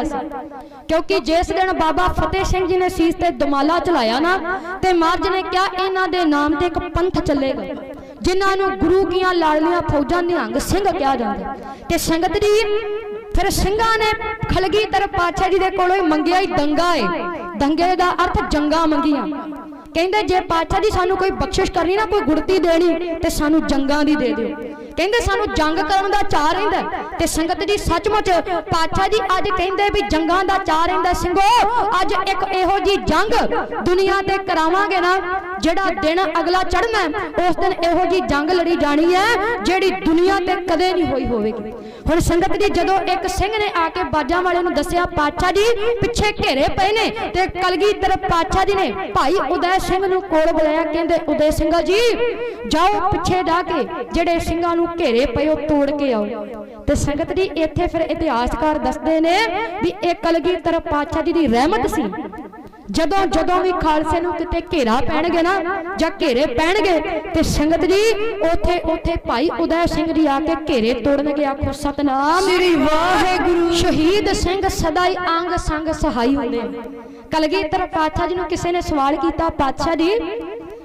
ਰਹਿੰਦਾ ਕਿਉਂਕਿ ਜਿਸ ਦਿਨ ਬਾਬਾ ਫਤਿਹ ਸਿੰਘ ਜੀ ਨੇ ਸੀਸ ਤੇ ਦਮਾਲਾ ਚਲਾਇਆ ਨਾ, ਤੇ ਮਹਾਰਾਜ ਨੇ ਕਿਹਾ ਇਹਨਾਂ ਦੇ ਨਾਮ ਤੇ ਇੱਕ ਪੰਥ ਚੱਲੇਗਾ ਜਿਨ੍ਹਾਂ ਨੂੰ ਗੁਰੂ ਕੀਆਂ ਲਾੜਲੀਆਂ ਫੌਜਾਂ ਨਿਹੰਗ ਸਿੰਘ ਕਿਹਾ ਜਾਂਦਾ ਤੇ ਸੰਗਤ ਜੀ, ਫਿਰ ਸਿੰਘਾਂ ਨੇ ਖਲਗੀਧਰ ਪਾਤਸ਼ਾਹ ਜੀ ਦੇ ਕੋਲੋਂ ਹੀ ਮੰਗਿਆ ਹੀ ਦੰਗਾ ਏ। ਦੰਗੇ ਦਾ ਅਰਥ ਜੰਗਾਂ ਮੰਗੀਆਂ। ਕਹਿੰਦੇ ਜੇ ਪਾਤਸ਼ਾਹ ਜੀ ਸਾਨੂੰ ਕੋਈ ਬਖਸ਼ਿਸ਼ ਕਰਨੀ ਨਾ, ਕੋਈ ਗੁੜਤੀ ਦੇਣੀ, ਤੇ ਸਾਨੂੰ ਜੰਗਾਂ ਦੀ ਦੇ ਦਿਓ। ਕਹਿੰਦੇ ਸਾਨੂੰ ਜੰਗ ਕਰਨ ਦਾ ਚਾਹ ਰਹਿੰਦਾ ਤੇ ਸੰਗਤ ਜੀ ਸੱਚਮੁੱਚ ਪਾਤਸ਼ਾਹ ਜੀ ਅੱਜ ਕਹਿੰਦੇ ਵੀ ਜੰਗਾਂ ਦਾ ਚਾਹ ਰਹਿੰਦਾ ਸਿੰਘੋ, ਅੱਜ ਇੱਕ ਇਹੋ ਜੀ ਜੰਗ ਦੁਨੀਆ ਤੇ ਕਰਾਵਾਂਗੇ ਨਾ, ਜਿਹੜਾ ਦਿਨ ਅਗਲਾ ਚੜਨਾ ਉਸ ਦਿਨ ਇਹੋ ਜੀ ਜੰਗ ਲੜੀ ਜਾਣੀ ਹੈ, ਜਿਹੜੀ ਦੁਨੀਆ ਤੇ ਕਦੇ ਨਹੀਂ ਹੋਈ ਹੋਵੇਗੀ। ਹੁਣ ਸੰਗਤ ਜੀ ਜਦੋਂ ਇੱਕ ਸਿੰਘ ਨੇ ਆ ਕੇ ਬਾਜਾਂ ਵਾਲੇ ਨੂੰ ਦੱਸਿਆ, ਪਾਤਸ਼ਾਹ ਜੀ, ਪਿੱਛੇ ਘੇਰੇ ਪਏ ਨੇ ਤੇ ਕਲਗੀਧਰ ਪਾਤਸ਼ਾਹ ਜੀ ਨੇ ਭਾਈ ਉਦੈ ਸਿੰਘ ਨੂੰ ਕੋਲ ਬੁਲਾਇਆ, ਕਹਿੰਦੇ, ਉਦੈ ਸਿੰਘਾ ਜੀ, ਜਾਓ ਪਿੱਛੇ ਜਾ ਕੇ, ਜਿਹੜੇ ਸਿੰਘਾਂ ਨੂੰ ਘੇਰੇ ਪਏ ਉਹ ਤੋੜ ਕੇ ਆਓ। ਤੇ ਸੰਗਤ ਜੀ ਇੱਥੇ ਫਿਰ ਇਤਿਹਾਸਕਾਰ ਦੱਸਦੇ ਨੇ ਵੀ ਇਹ ਕਲਗੀਧਰ ਪਾਤਸ਼ਾਹ ਜੀ ਦੀ ਰਹਿਮਤ ਸੀ। ਜਦੋਂ ਜਦੋਂ ਵੀ ਖਾਲਸੇ ਨੂੰ ਕਿਤੇ ਘੇਰਾ ਪੈਣਗੇ ਨਾ ਜਾਂ ਘੇਰੇ ਪੈਣਗੇ ਤੇ ਸੰਗਤ ਜੀ ਉਥੇ ਉਥੇ ਭਾਈ ਉਦੈ ਸਿੰਘ ਜੀ ਆ ਕੇ ਘੇਰੇ ਤੋੜਨਗੇ ਆਖੋ ਸਤਨਾਮ। ਸ੍ਰੀ ਵਾਹਿਗੁਰੂ। ਸ਼ਹੀਦ ਸਿੰਘ ਸਦਾ ਹੀ ਅੰਗ ਸੰਗ ਸਹਾਈ ਹੁੰਦੇ ਨੇ। ਕਲਗੀਧਰ ਪਾਤਸ਼ਾਹ ਜੀ ਨੂੰ ਕਿਸੇ ਨੇ ਸਵਾਲ ਕੀਤਾ ਪਾਤਸ਼ਾਹ ਜੀ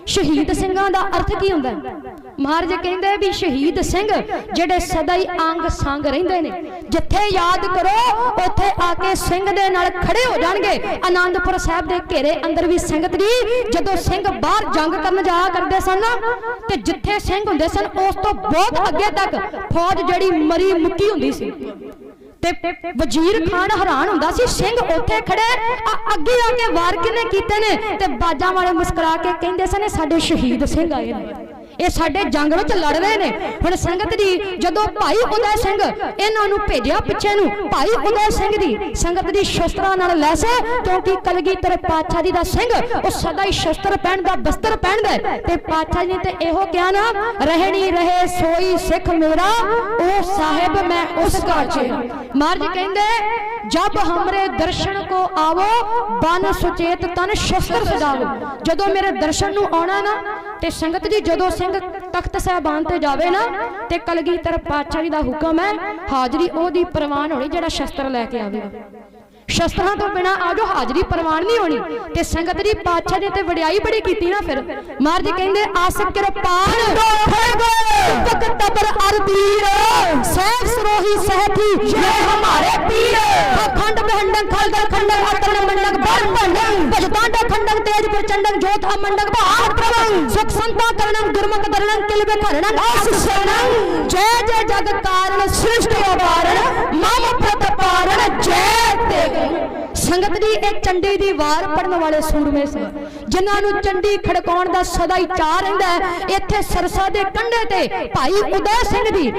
ਸ਼ਹੀਦ ਸਿੰਘਾਂ ਦਾ ਅਰਥ ਕੀ ਹੁੰਦਾ? ਹੈ? ਮਹਾਰਾਜ ਕਹਿੰਦੇ ਵੀ ਸ਼ਹੀਦ ਸਿੰਘ ਜਿਹੜੇ ਸਦਾ ਹੀ ਅੰਗ ਸੰਗ ਰਹਿੰਦੇ ਨੇ, ਜਿੱਥੇ ਯਾਦ ਕਰੋ, ਉੱਥੇ ਆ ਕੇ ਸਿੰਘ ਦੇ ਨਾਲ ਖੜੇ ਹੋ ਜਾਣਗੇ। ਆਨੰਦਪੁਰ ਸਾਹਿਬ ਦੇ ਘੇਰੇ ਅੰਦਰ ਵੀ ਸੰਗਤ ਜੀ ਜਦੋਂ ਸਿੰਘ ਬਾਹਰ ਜੰਗ ਕਰਨ ਜਾਇਆ ਕਰਦੇ ਸਨ, ਤੇ ਜਿੱਥੇ ਸਿੰਘ ਹੁੰਦੇ ਸਨ, ਉਸ ਤੋਂ ਬਹੁਤ ਅੱਗੇ ਤੱਕ ਫੌਜ ਜਿਹੜੀ ਮਰੀ ਮੁੱਕੀ ਹੁੰਦੀ ਸੀ। ਤੇ ਵਜ਼ੀਰ ਖਾਨ ਹੈਰਾਨ ਹੁੰਦਾ ਸੀ, ਸਿੰਘ ਉੱਥੇ ਖੜੇ ਅੱਗੇ ਆ ਕੇ ਵਾਰ ਕਿਨੇ ਕੀਤੇ ਨੇ? ਤੇ ਬਾਜਾਂ ਵਾਲੇ ਮੁਸਕਰਾ ਕੇ ਕਹਿੰਦੇ ਸਨ, ਸਾਡੇ ਸ਼ਹੀਦ ਸਿੰਘ ਆਏ ਨੇ। ਇਹ ਸਾਡੇ ਜੰਗ ਵਿੱਚ ਲੜ ਰਹੇ ਨੇ। ਹੁਣ ਸੰਗਤ ਦੀ ਜਦੋਂ ਭਾਈ ਉਦੈ ਸਿੰਘ ਇਹਨਾਂ ਨੂੰ ਭੇਜਿਆ ਪਿੱਛੇ ਨੂੰ ਭਾਈ ਉਦੈ ਸਿੰਘ ਦੀ। ਸੰਗਤ ਦੀ ਸ਼ਸਤਰਾਂ ਨਾਲ ਲੈਸ ਹੈ, ਕਿਉਂਕਿ ਕਲਗੀਧਰ ਪਾਤਸ਼ਾਹ ਜੀ ਦਾ ਸਿੰਘ ਉਹ ਸਦਾ ਹੀ ਸ਼ਸਤਰ ਪਹਿਨਦਾ ਬਸਤਰ ਪਹਿਨਦਾ ਤੇ ਪਾਤਸ਼ਾਹ ਜੀ ਤੇ ਇਹੋ ਕਿਹਾ ਨਾ ਰਹਿਣੀ ਰਹੇ, ਸੋਈ ਸਿੱਖ ਮੇਰਾ ਉਹ ਸਾਹਿਬ ਮੈਂ ਉਸ ਘਰ ਚ ਮਹਾਰਾਜ ਕਹਿੰਦੇ, ਜਬ ਹਮਰੇ ਦਰਸ਼ਨ ਕੋ ਆਵੋ, ਬਨ ਸੁਚੇਤ ਤਨ ਸ਼ਸਤਰ ਸਜਾਵੋ। ਜਦੋਂ ਮੇਰੇ ਦਰਸ਼ਨ ਨੂੰ ਆਉਣਾ ਨਾ ਤੇ ਸੰਗਤ ਜੀ, ਜਦੋਂ ਸਿੰਘ ਤਖਤ ਸਾਹਿਬਾਨ ਤੇ ਜਾਵੇ ਨਾ, ਤੇ ਕਲਗੀਧਰ ਪਾਤਸ਼ਾਹ ਜੀ ਦਾ ਹੁਕਮ ਹੈ, ਹਾਜ਼ਰੀ ਉਹਦੀ ਪ੍ਰਵਾਨ ਹੋਣੀ, ਜਿਹੜਾ ਸ਼ਸਤਰ ਲੈ ਕੇ ਆਵੇਗਾ। ਸ਼ਸਤਰਾਂ ਤੋਂ ਬਿਨਾ ਆਜੋ ਹਾਜ਼ਰੀ ਪ੍ਰਵਾਨ ਨਹੀਂ ਹੋਣੀ। ਤੇ ਸੰਗਤ ਜੀ, ਪਾਤਸ਼ਾਹ ਨੇ ਤੇ ਵਡਿਆਈ ਬੜੀ ਕੀਤੀ ਨਾ ਫਿਰ। ਮਹਾਰਾਜ ਕਹਿੰਦੇ, ਆਸ ਕਿਰਪਾਨ ਤਕ ਤਬਰ ਅਰਬੀਰ ਸਹਿਬ ਸਰੋਹੀ ਸਹਿਠੀ ਇਹ ਖੰਡੰ ਤੇਜ ਪ੍ਰਚੰਡੰ ਜੋਤ ਅਮੰਡਕ ਭਾਰ ਪ੍ਰਵੰ ਸੁਖ ਸੰਤਾ ਕਰਣੰ ਦੁਰਮਕ ਦਰਣੰ ਕਿਲਬੇ ਖਰਣੰ ਆਸ ਸ਼ਰਣੰ ਜੈ ਜੈ ਜਗ ਕਾਰਨ ਸ੍ਰਿਸ਼ਟ ਅਵਾਰਣ ਮਮ ਸੰਗਤ ਦੀ ਇਹ ਚੰਡੀ ਦੀ ਵਾਰ ਪੜਨ ਵਾਲੇ ਸੂਰਮੇ ਸੀ ਜਿਨ੍ਹਾਂ ਨੂੰ ਚੰਡੀ ਖੜਕਾਉਣ ਦਾ ਸਦਾ ਹੀ ਚਾਹ ਰਹਿੰਦਾ ਇੱਥੇ ਸਰਸਾ ਦੇ ਕੰਢੇ ਤੇ ਭਾਈ ਉਦੈ ਸਿੰਘ ਦੀ